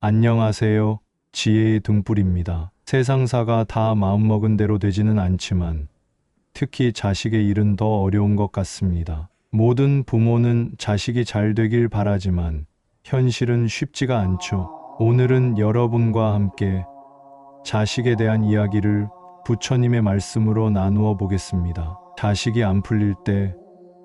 안녕하세요. 지혜의 등불입니다. 세상사가 다 마음먹은 대로 되지는 않지만 특히 자식의 일은 더 어려운 것 같습니다. 모든 부모는 자식이 잘 되길 바라지만 현실은 쉽지가 않죠. 오늘은 여러분과 함께 자식에 대한 이야기를 부처님의 말씀으로 나누어 보겠습니다. 자식이 안 풀릴 때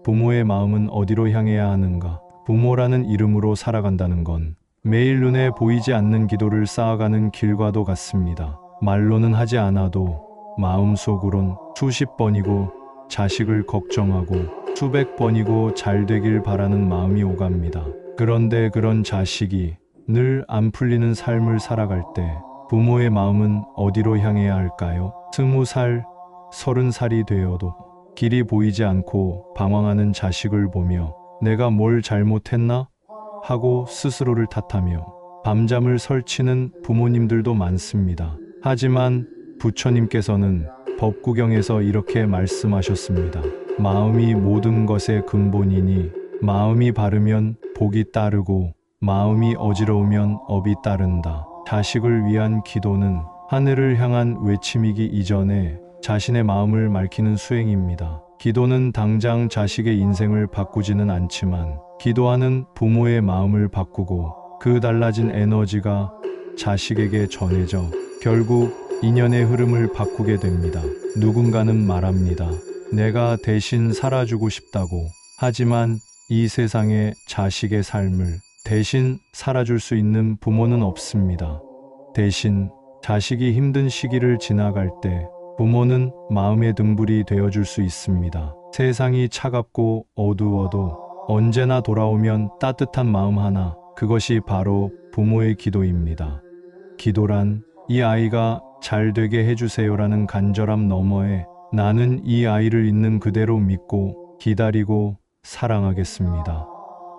부모의 마음은 어디로 향해야 하는가? 부모라는 이름으로 살아간다는 건 매일 눈에 보이지 않는 기도를 쌓아가는 길과도 같습니다. 말로는 하지 않아도 마음속으론 수십 번이고 자식을 걱정하고 수백 번이고 잘 되길 바라는 마음이 오갑니다. 그런데 그런 자식이 늘 안 풀리는 삶을 살아갈 때 부모의 마음은 어디로 향해야 할까요? 스무 살, 서른 살이 되어도 길이 보이지 않고 방황하는 자식을 보며 내가 뭘 잘못했나? 하고 스스로를 탓하며 밤잠을 설치는 부모님들도 많습니다. 하지만 부처님께서는 법구경에서 이렇게 말씀하셨습니다. 마음이 모든 것의 근본이니 마음이 바르면 복이 따르고 마음이 어지러우면 업이 따른다. 자식을 위한 기도는 하늘을 향한 외침이기 이전에 자신의 마음을 맑히는 수행입니다. 기도는 당장 자식의 인생을 바꾸지는 않지만 기도하는 부모의 마음을 바꾸고 그 달라진 에너지가 자식에게 전해져 결국 인연의 흐름을 바꾸게 됩니다. 누군가는 말합니다. 내가 대신 살아주고 싶다고. 하지만 이 세상에 자식의 삶을 대신 살아줄 수 있는 부모는 없습니다. 대신 자식이 힘든 시기를 지나갈 때 부모는 마음의 등불이 되어줄 수 있습니다. 세상이 차갑고 어두워도 언제나 돌아오면 따뜻한 마음 하나, 그것이 바로 부모의 기도입니다. 기도란 이 아이가 잘 되게 해주세요라는 간절함 너머에 나는 이 아이를 있는 그대로 믿고 기다리고 사랑하겠습니다.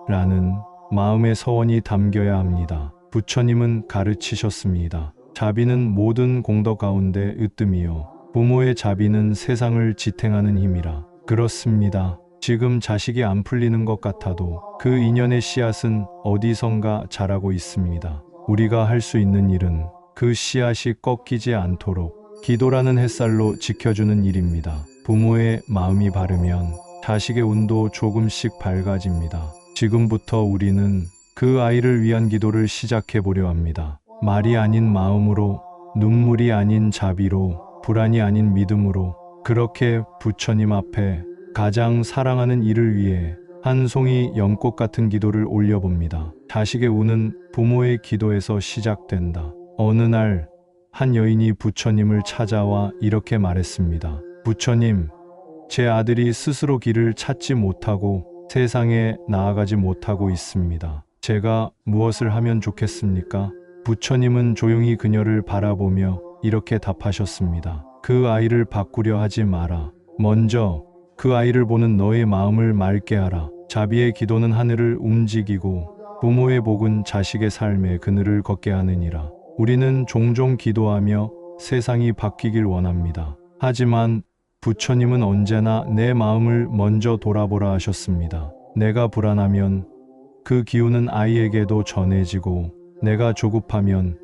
라는 마음의 서원이 담겨야 합니다. 부처님은 가르치셨습니다. 자비는 모든 공덕 가운데 으뜸이요. 부모의 자비는 세상을 지탱하는 힘이라. 그렇습니다. 지금 자식이 안 풀리는 것 같아도 그 인연의 씨앗은 어디선가 자라고 있습니다. 우리가 할 수 있는 일은 그 씨앗이 꺾이지 않도록 기도라는 햇살로 지켜주는 일입니다. 부모의 마음이 바르면 자식의 운도 조금씩 밝아집니다. 지금부터 우리는 그 아이를 위한 기도를 시작해 보려 합니다. 말이 아닌 마음으로, 눈물이 아닌 자비로, 불안이 아닌 믿음으로, 그렇게 부처님 앞에 가장 사랑하는 이를 위해 한 송이 연꽃 같은 기도를 올려봅니다. 자식의 운은 부모의 기도에서 시작된다. 어느 날, 한 여인이 부처님을 찾아와 이렇게 말했습니다. 부처님, 제 아들이 스스로 길을 찾지 못하고 세상에 나아가지 못하고 있습니다. 제가 무엇을 하면 좋겠습니까? 부처님은 조용히 그녀를 바라보며 이렇게 답하셨습니다. 그 아이를 바꾸려 하지 마라. 먼저 그 아이를 보는 너의 마음을 맑게 하라. 자비의 기도는 하늘을 움직이고 부모의 복은 자식의 삶에 그늘을 걷게 하느니라. 우리는 종종 기도하며 세상이 바뀌길 원합니다. 하지만 부처님은 언제나 내 마음을 먼저 돌아보라 하셨습니다. 내가 불안하면 그 기운은 아이에게도 전해지고 내가 조급하면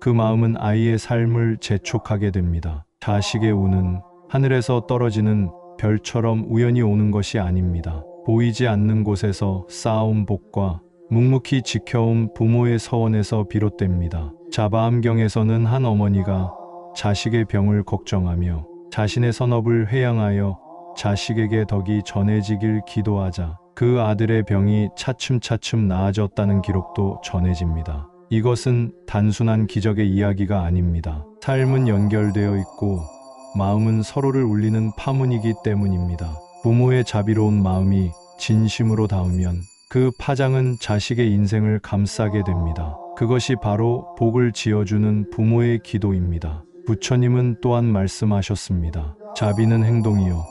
그 마음은 아이의 삶을 재촉하게 됩니다. 자식의 운은 하늘에서 떨어지는 별처럼 우연히 오는 것이 아닙니다. 보이지 않는 곳에서 쌓아온 복과 묵묵히 지켜온 부모의 서원에서 비롯됩니다. 자바암경에서는 한 어머니가 자식의 병을 걱정하며 자신의 선업을 회양하여 자식에게 덕이 전해지길 기도하자 그 아들의 병이 차츰차츰 나아졌다는 기록도 전해집니다. 이것은 단순한 기적의 이야기가 아닙니다. 삶은 연결되어 있고 마음은 서로를 울리는 파문이기 때문입니다. 부모의 자비로운 마음이 진심으로 닿으면 그 파장은 자식의 인생을 감싸게 됩니다. 그것이 바로 복을 지어주는 부모의 기도입니다. 부처님은 또한 말씀하셨습니다. 자비는 행동이요.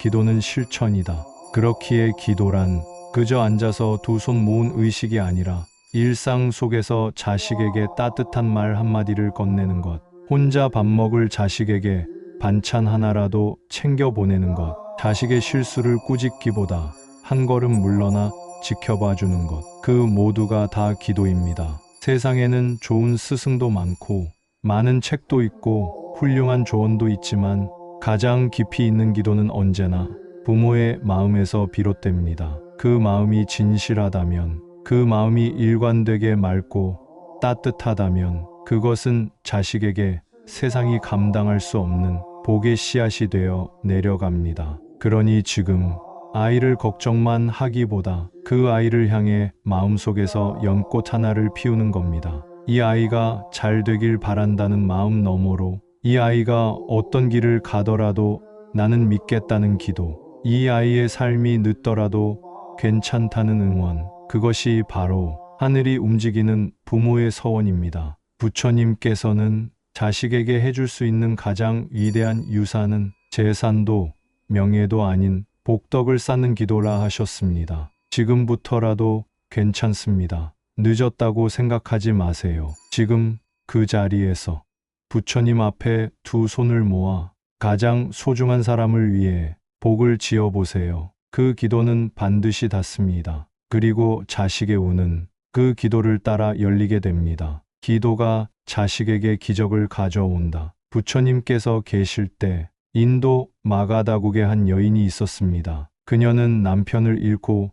기도는 실천이다. 그렇기에 기도란 그저 앉아서 두 손 모은 의식이 아니라 일상 속에서 자식에게 따뜻한 말 한마디를 건네는 것, 혼자 밥 먹을 자식에게 반찬 하나라도 챙겨 보내는 것, 자식의 실수를 꾸짖기보다 한 걸음 물러나 지켜봐 주는 것, 그 모두가 다 기도입니다. 세상에는 좋은 스승도 많고 많은 책도 있고 훌륭한 조언도 있지만 가장 깊이 있는 기도는 언제나 부모의 마음에서 비롯됩니다. 그 마음이 진실하다면, 그 마음이 일관되게 맑고 따뜻하다면 그것은 자식에게 세상이 감당할 수 없는 복의 씨앗이 되어 내려갑니다. 그러니 지금 아이를 걱정만 하기보다 그 아이를 향해 마음속에서 연꽃 하나를 피우는 겁니다. 이 아이가 잘 되길 바란다는 마음 너머로 이 아이가 어떤 길을 가더라도 나는 믿겠다는 기도, 이 아이의 삶이 늦더라도 괜찮다는 응원, 그것이 바로 하늘이 움직이는 부모의 서원입니다. 부처님께서는 자식에게 해줄 수 있는 가장 위대한 유산은 재산도 명예도 아닌 복덕을 쌓는 기도라 하셨습니다. 지금부터라도 괜찮습니다. 늦었다고 생각하지 마세요. 지금 그 자리에서 부처님 앞에 두 손을 모아 가장 소중한 사람을 위해 복을 지어 보세요. 그 기도는 반드시 닿습니다. 그리고 자식의 운은 그 기도를 따라 열리게 됩니다. 기도가 자식에게 기적을 가져온다. 부처님께서 계실 때 인도 마가다국에 한 여인이 있었습니다. 그녀는 남편을 잃고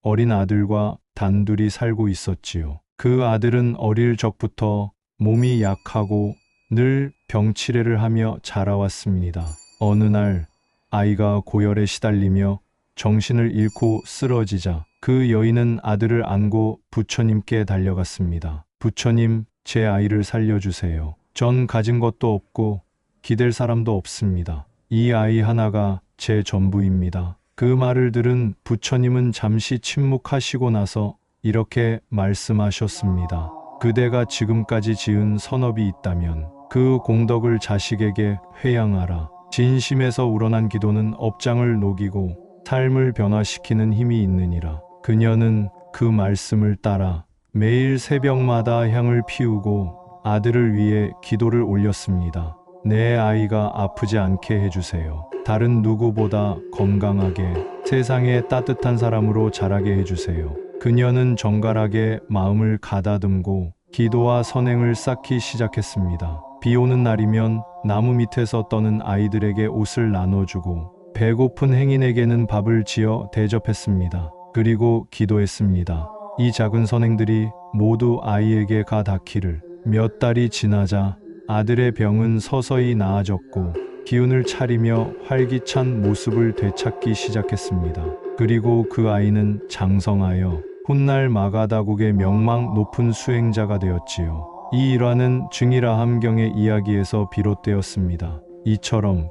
어린 아들과 단둘이 살고 있었지요. 그 아들은 어릴 적부터 몸이 약하고 늘 병치레를 하며 자라왔습니다. 어느 날 아이가 고열에 시달리며 정신을 잃고 쓰러지자 그 여인은 아들을 안고 부처님께 달려갔습니다. 부처님, 제 아이를 살려주세요. 전 가진 것도 없고 기댈 사람도 없습니다. 이 아이 하나가 제 전부입니다. 그 말을 들은 부처님은 잠시 침묵하시고 나서 이렇게 말씀하셨습니다. 그대가 지금까지 지은 선업이 있다면 그 공덕을 자식에게 회양하라. 진심에서 우러난 기도는 업장을 녹이고 삶을 변화시키는 힘이 있느니라. 그녀는 그 말씀을 따라 매일 새벽마다 향을 피우고 아들을 위해 기도를 올렸습니다. 내 아이가 아프지 않게 해주세요. 다른 누구보다 건강하게 세상에 따뜻한 사람으로 자라게 해주세요. 그녀는 정갈하게 마음을 가다듬고 기도와 선행을 쌓기 시작했습니다. 비 오는 날이면 나무 밑에서 떠는 아이들에게 옷을 나눠주고 배고픈 행인에게는 밥을 지어 대접했습니다. 그리고 기도했습니다. 이 작은 선행들이 모두 아이에게 가 닿기를 몇 달이 지나자 아들의 병은 서서히 나아졌고 기운을 차리며 활기찬 모습을 되찾기 시작했습니다. 그리고 그 아이는 장성하여 훗날 마가다국의 명망 높은 수행자가 되었지요. 이 일화는 증이라 함경의 이야기에서 비롯되었습니다. 이처럼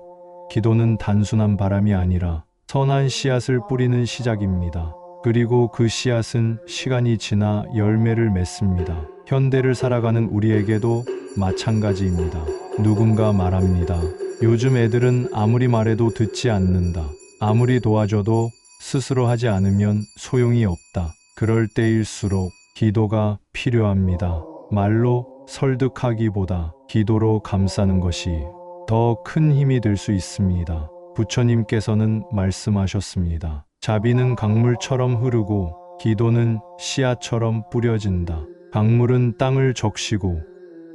기도는 단순한 바람이 아니라 선한 씨앗을 뿌리는 시작입니다. 그리고 그 씨앗은 시간이 지나 열매를 맺습니다. 현대를 살아가는 우리에게도 마찬가지입니다. 누군가 말합니다. 요즘 애들은 아무리 말해도 듣지 않는다. 아무리 도와줘도 스스로 하지 않으면 소용이 없다. 그럴 때일수록 기도가 필요합니다. 말로 설득하기보다 기도로 감싸는 것이 더 큰 힘이 될 수 있습니다. 부처님께서는 말씀하셨습니다. 자비는 강물처럼 흐르고 기도는 씨앗처럼 뿌려진다. 강물은 땅을 적시고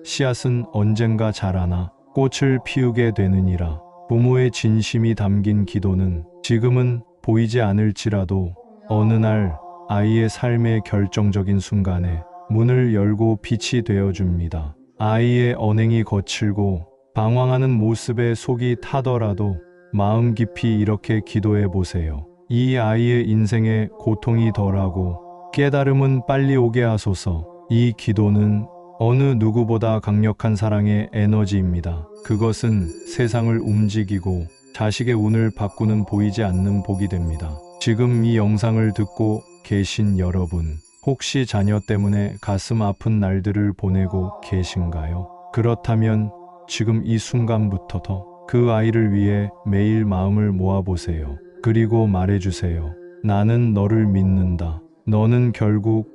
씨앗은 언젠가 자라나 꽃을 피우게 되느니라. 부모의 진심이 담긴 기도는 지금은 보이지 않을지라도 어느 날 아이의 삶의 결정적인 순간에 문을 열고 빛이 되어 줍니다. 아이의 언행이 거칠고 방황하는 모습에 속이 타더라도 마음 깊이 이렇게 기도해 보세요. 이 아이의 인생에 고통이 덜하고 깨달음은 빨리 오게 하소서. 이 기도는 어느 누구보다 강력한 사랑의 에너지입니다. 그것은 세상을 움직이고 자식의 운을 바꾸는 보이지 않는 복이 됩니다. 지금 이 영상을 듣고 계신 여러분, 혹시 자녀 때문에 가슴 아픈 날들을 보내고 계신가요? 그렇다면 지금 이 순간부터 더 그 아이를 위해 매일 마음을 모아보세요. 그리고 말해주세요. 나는 너를 믿는다. 너는 결국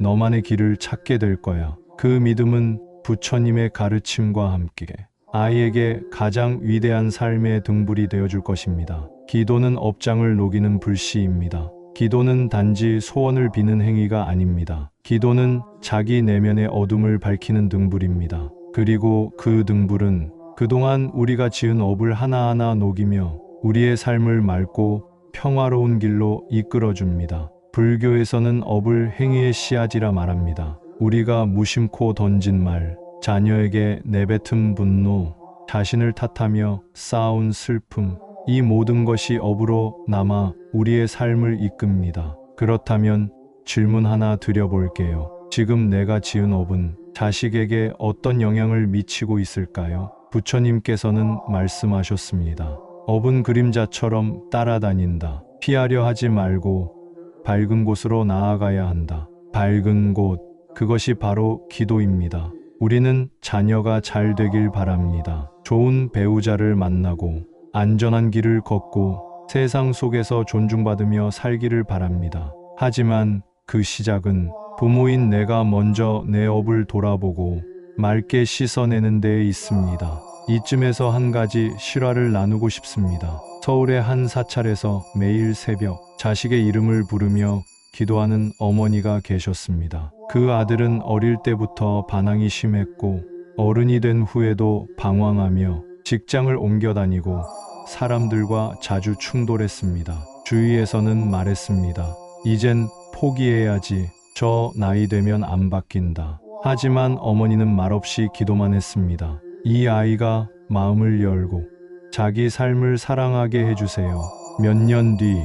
너만의 길을 찾게 될 거야. 그 믿음은 부처님의 가르침과 함께 아이에게 가장 위대한 삶의 등불이 되어줄 것입니다. 기도는 업장을 녹이는 불씨입니다. 기도는 단지 소원을 비는 행위가 아닙니다. 기도는 자기 내면의 어둠을 밝히는 등불입니다. 그리고 그 등불은 그동안 우리가 지은 업을 하나하나 녹이며 우리의 삶을 맑고 평화로운 길로 이끌어 줍니다. 불교에서는 업을 행위의 씨앗이라 말합니다. 우리가 무심코 던진 말, 자녀에게 내뱉은 분노, 자신을 탓하며 쌓아온 슬픔, 이 모든 것이 업으로 남아 우리의 삶을 이끕니다. 그렇다면 질문 하나 드려볼게요. 지금 내가 지은 업은 자식에게 어떤 영향을 미치고 있을까요? 부처님께서는 말씀하셨습니다. 업은 그림자처럼 따라다닌다. 피하려 하지 말고 밝은 곳으로 나아가야 한다. 밝은 곳, 그것이 바로 기도입니다. 우리는 자녀가 잘 되길 바랍니다. 좋은 배우자를 만나고 안전한 길을 걷고 세상 속에서 존중받으며 살기를 바랍니다. 하지만 그 시작은 부모인 내가 먼저 내 업을 돌아보고 맑게 씻어내는 데에 있습니다. 이쯤에서 한 가지 실화를 나누고 싶습니다. 서울의 한 사찰에서 매일 새벽 자식의 이름을 부르며 기도하는 어머니가 계셨습니다. 그 아들은 어릴 때부터 반항이 심했고 어른이 된 후에도 방황하며 직장을 옮겨 다니고 사람들과 자주 충돌했습니다. 주위에서는 말했습니다. 이젠 포기해야지. 저 나이 되면 안 바뀐다. 하지만 어머니는 말없이 기도만 했습니다. 이 아이가 마음을 열고 자기 삶을 사랑하게 해주세요. 몇 년 뒤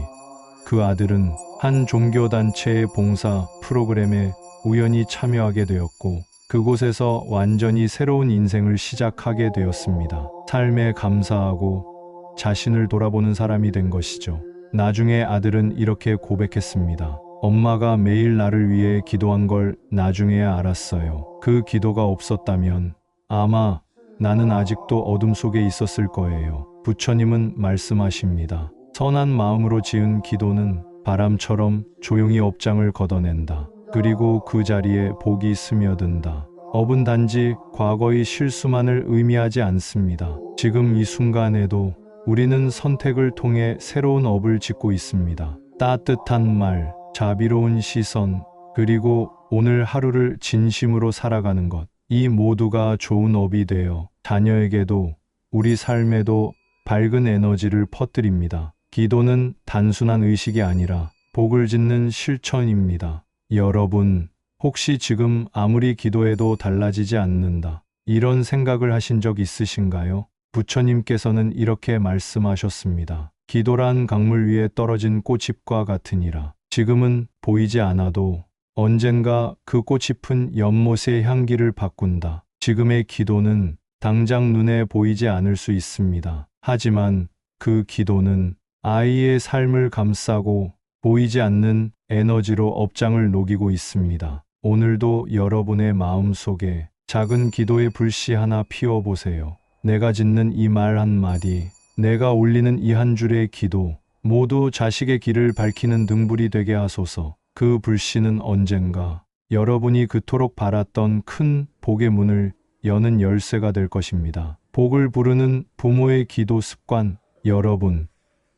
그 아들은 한 종교단체의 봉사 프로그램에 우연히 참여하게 되었고 그곳에서 완전히 새로운 인생을 시작하게 되었습니다. 삶에 감사하고 자신을 돌아보는 사람이 된 것이죠. 나중에 아들은 이렇게 고백했습니다. 엄마가 매일 나를 위해 기도한 걸 나중에야 알았어요. 그 기도가 없었다면 아마 나는 아직도 어둠 속에 있었을 거예요. 부처님은 말씀하십니다. 선한 마음으로 지은 기도는 바람처럼 조용히 업장을 걷어낸다. 그리고 그 자리에 복이 스며든다. 업은 단지 과거의 실수만을 의미하지 않습니다. 지금 이 순간에도 우리는 선택을 통해 새로운 업을 짓고 있습니다. 따뜻한 말, 자비로운 시선, 그리고 오늘 하루를 진심으로 살아가는 것. 이 모두가 좋은 업이 되어 자녀에게도 우리 삶에도 밝은 에너지를 퍼뜨립니다. 기도는 단순한 의식이 아니라 복을 짓는 실천입니다. 여러분, 혹시 지금 아무리 기도해도 달라지지 않는다. 이런 생각을 하신 적 있으신가요? 부처님께서는 이렇게 말씀하셨습니다. 기도란 강물 위에 떨어진 꽃잎과 같으니라. 지금은 보이지 않아도 언젠가 그 꽃잎은 연못의 향기를 바꾼다. 지금의 기도는 당장 눈에 보이지 않을 수 있습니다. 하지만 그 기도는 아이의 삶을 감싸고 보이지 않는 에너지로 업장을 녹이고 있습니다. 오늘도 여러분의 마음 속에 작은 기도의 불씨 하나 피워보세요. 내가 짓는 이 말 한마디, 내가 올리는 이 한 줄의 기도, 모두 자식의 길을 밝히는 등불이 되게 하소서. 그 불씨는 언젠가 여러분이 그토록 바랐던 큰 복의 문을 여는 열쇠가 될 것입니다. 복을 부르는 부모의 기도 습관, 여러분,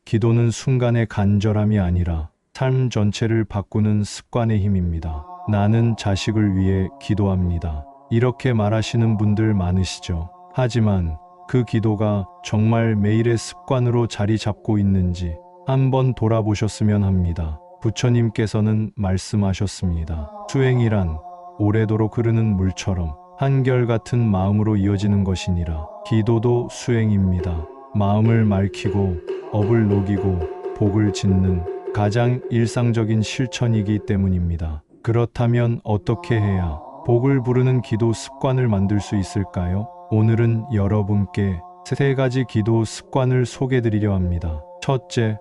기도는 순간의 간절함이 아니라 삶 전체를 바꾸는 습관의 힘입니다. 나는 자식을 위해 기도합니다. 이렇게 말하시는 분들 많으시죠. 하지만 그 기도가 정말 매일의 습관으로 자리 잡고 있는지 한번 돌아보셨으면 합니다. 부처님께서는 말씀하셨습니다. 수행이란 오래도록 흐르는 물처럼 한결같은 마음으로 이어지는 것이니라. 기도도 수행입니다. 마음을 맑히고 업을 녹이고 복을 짓는 가장 일상적인 실천이기 때문입니다. 그렇다면 어떻게 해야 복을 부르는 기도 습관을 만들 수 있을까요? 오늘은 여러분께 세 가지 기도 습관을 소개해 드리려 합니다. 첫째,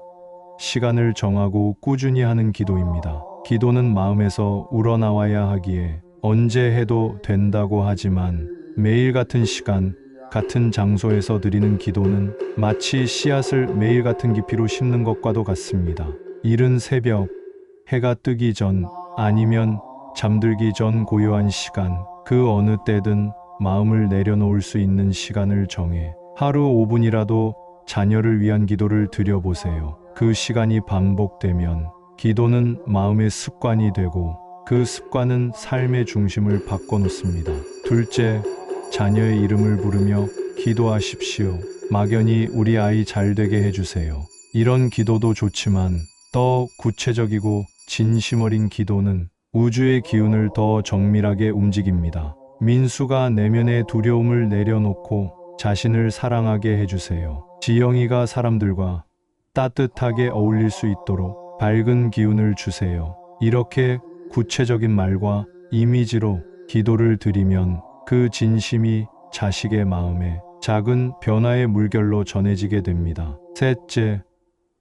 시간을 정하고 꾸준히 하는 기도입니다. 기도는 마음에서 우러나와야 하기에 언제 해도 된다고 하지만 매일 같은 시간, 같은 장소에서 드리는 기도는 마치 씨앗을 매일 같은 깊이로 심는 것과도 같습니다. 이른 새벽, 해가 뜨기 전 아니면 잠들기 전 고요한 시간, 그 어느 때든 마음을 내려놓을 수 있는 시간을 정해 하루 5분이라도 자녀를 위한 기도를 드려보세요. 그 시간이 반복되면 기도는 마음의 습관이 되고 그 습관은 삶의 중심을 바꿔놓습니다. 둘째, 자녀의 이름을 부르며 기도하십시오. 막연히 우리 아이 잘 되게 해주세요. 이런 기도도 좋지만 더 구체적이고 진심 어린 기도는 우주의 기운을 더 정밀하게 움직입니다. 민수가 내면의 두려움을 내려놓고 자신을 사랑하게 해주세요. 지영이가 사람들과 따뜻하게 어울릴 수 있도록 밝은 기운을 주세요. 이렇게 구체적인 말과 이미지로 기도를 드리면 그 진심이 자식의 마음에 작은 변화의 물결로 전해지게 됩니다. 셋째,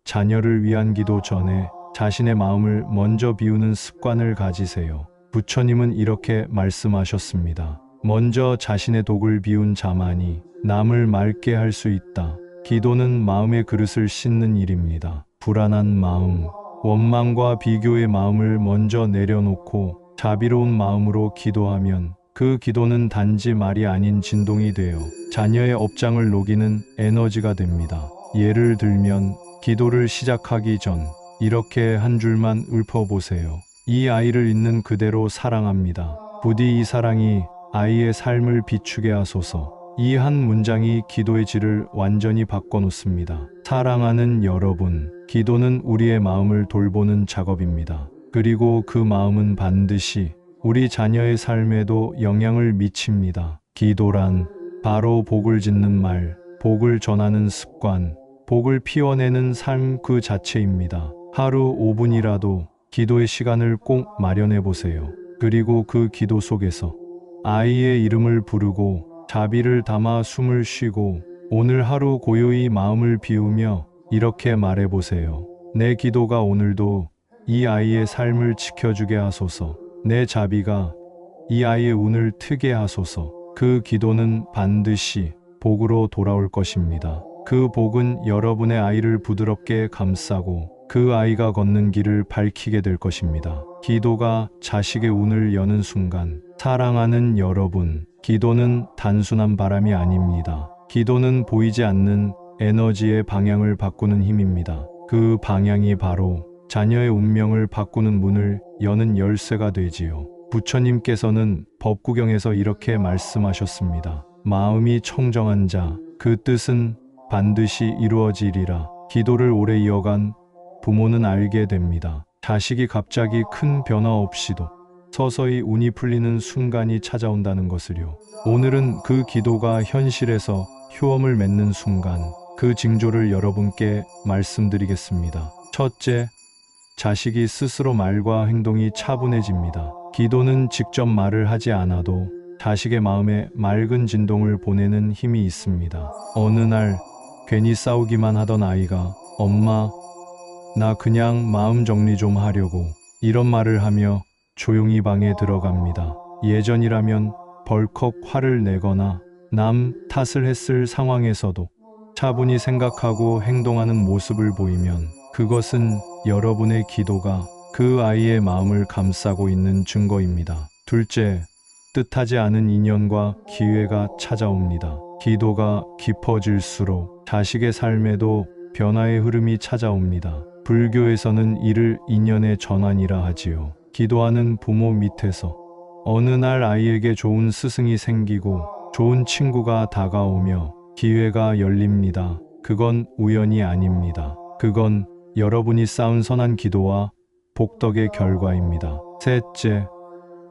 자녀를 위한 기도 전에 자신의 마음을 먼저 비우는 습관을 가지세요. 부처님은 이렇게 말씀하셨습니다. 먼저 자신의 독을 비운 자만이 남을 맑게 할 수 있다. 기도는 마음의 그릇을 씻는 일입니다. 불안한 마음, 원망과 비교의 마음을 먼저 내려놓고 자비로운 마음으로 기도하면 그 기도는 단지 말이 아닌 진동이 되어 자녀의 업장을 녹이는 에너지가 됩니다. 예를 들면 기도를 시작하기 전 이렇게 한 줄만 읊어보세요. 이 아이를 있는 그대로 사랑합니다. 부디 이 사랑이 아이의 삶을 비추게 하소서. 이 한 문장이 기도의 질을 완전히 바꿔놓습니다. 사랑하는 여러분, 기도는 우리의 마음을 돌보는 작업입니다. 그리고 그 마음은 반드시 우리 자녀의 삶에도 영향을 미칩니다. 기도란 바로 복을 짓는 말, 복을 전하는 습관, 복을 피워내는 삶 그 자체입니다. 하루 5분이라도 기도의 시간을 꼭 마련해 보세요. 그리고 그 기도 속에서 아이의 이름을 부르고 자비를 담아 숨을 쉬고 오늘 하루 고요히 마음을 비우며 이렇게 말해 보세요. 내 기도가 오늘도 이 아이의 삶을 지켜주게 하소서. 내 자비가 이 아이의 운을 트게 하소서. 그 기도는 반드시 복으로 돌아올 것입니다. 그 복은 여러분의 아이를 부드럽게 감싸고 그 아이가 걷는 길을 밝히게 될 것입니다. 기도가 자식의 운을 여는 순간 사랑하는 여러분, 기도는 단순한 바람이 아닙니다. 기도는 보이지 않는 에너지의 방향을 바꾸는 힘입니다. 그 방향이 바로 자녀의 운명을 바꾸는 문을 여는 열쇠가 되지요. 부처님께서는 법구경에서 이렇게 말씀하셨습니다. 마음이 청정한 자, 그 뜻은 반드시 이루어지리라. 기도를 오래 이어간 부모는 알게 됩니다. 자식이 갑자기 큰 변화 없이도 서서히 운이 풀리는 순간이 찾아온다는 것을요. 오늘은 그 기도가 현실에서 효험을 맺는 순간, 그 징조를 여러분께 말씀드리겠습니다. 첫째, 자식이 스스로 말과 행동이 차분해집니다. 기도는 직접 말을 하지 않아도 자식의 마음에 맑은 진동을 보내는 힘이 있습니다. 어느 날 괜히 싸우기만 하던 아이가 엄마, 나 그냥 마음 정리 좀 하려고 이런 말을 하며 조용히 방에 들어갑니다. 예전이라면 벌컥 화를 내거나 남 탓을 했을 상황에서도 차분히 생각하고 행동하는 모습을 보이면 그것은 여러분의 기도가 그 아이의 마음을 감싸고 있는 증거입니다. 둘째, 뜻하지 않은 인연과 기회가 찾아옵니다. 기도가 깊어질수록 자식의 삶에도 변화의 흐름이 찾아옵니다. 불교에서는 이를 인연의 전환이라 하지요. 기도하는 부모 밑에서 어느 날 아이에게 좋은 스승이 생기고 좋은 친구가 다가오며 기회가 열립니다. 그건 우연이 아닙니다. 그건 여러분이 쌓은 선한 기도와 복덕의 결과입니다. 셋째,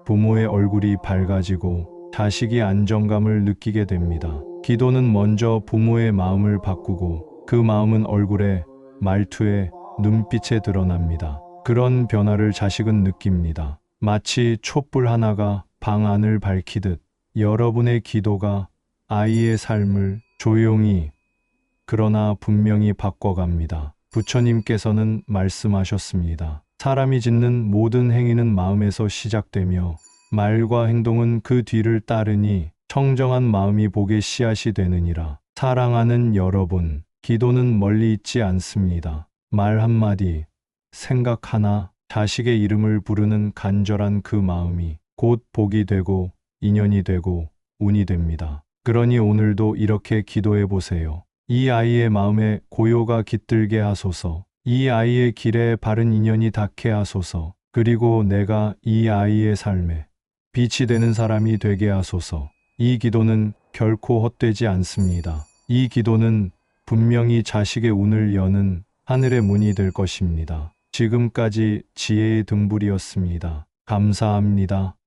부모의 얼굴이 밝아지고 자식이 안정감을 느끼게 됩니다. 기도는 먼저 부모의 마음을 바꾸고 그 마음은 얼굴에, 말투에, 눈빛에 드러납니다. 그런 변화를 자식은 느낍니다. 마치 촛불 하나가 방 안을 밝히듯 여러분의 기도가 아이의 삶을 조용히 그러나 분명히 바꿔갑니다. 부처님께서는 말씀하셨습니다. 사람이 짓는 모든 행위는 마음에서 시작되며 말과 행동은 그 뒤를 따르니 청정한 마음이 복의 씨앗이 되느니라. 사랑하는 여러분, 기도는 멀리 있지 않습니다. 말 한마디, 생각 하나, 자식의 이름을 부르는 간절한 그 마음이 곧 복이 되고 인연이 되고 운이 됩니다. 그러니 오늘도 이렇게 기도해 보세요. 이 아이의 마음에 고요가 깃들게 하소서. 이 아이의 길에 바른 인연이 닿게 하소서. 그리고 내가 이 아이의 삶에 빛이 되는 사람이 되게 하소서. 이 기도는 결코 헛되지 않습니다. 이 기도는 분명히 자식의 운을 여는 하늘의 문이 될 것입니다. 지금까지 지혜의 등불이었습니다. 감사합니다.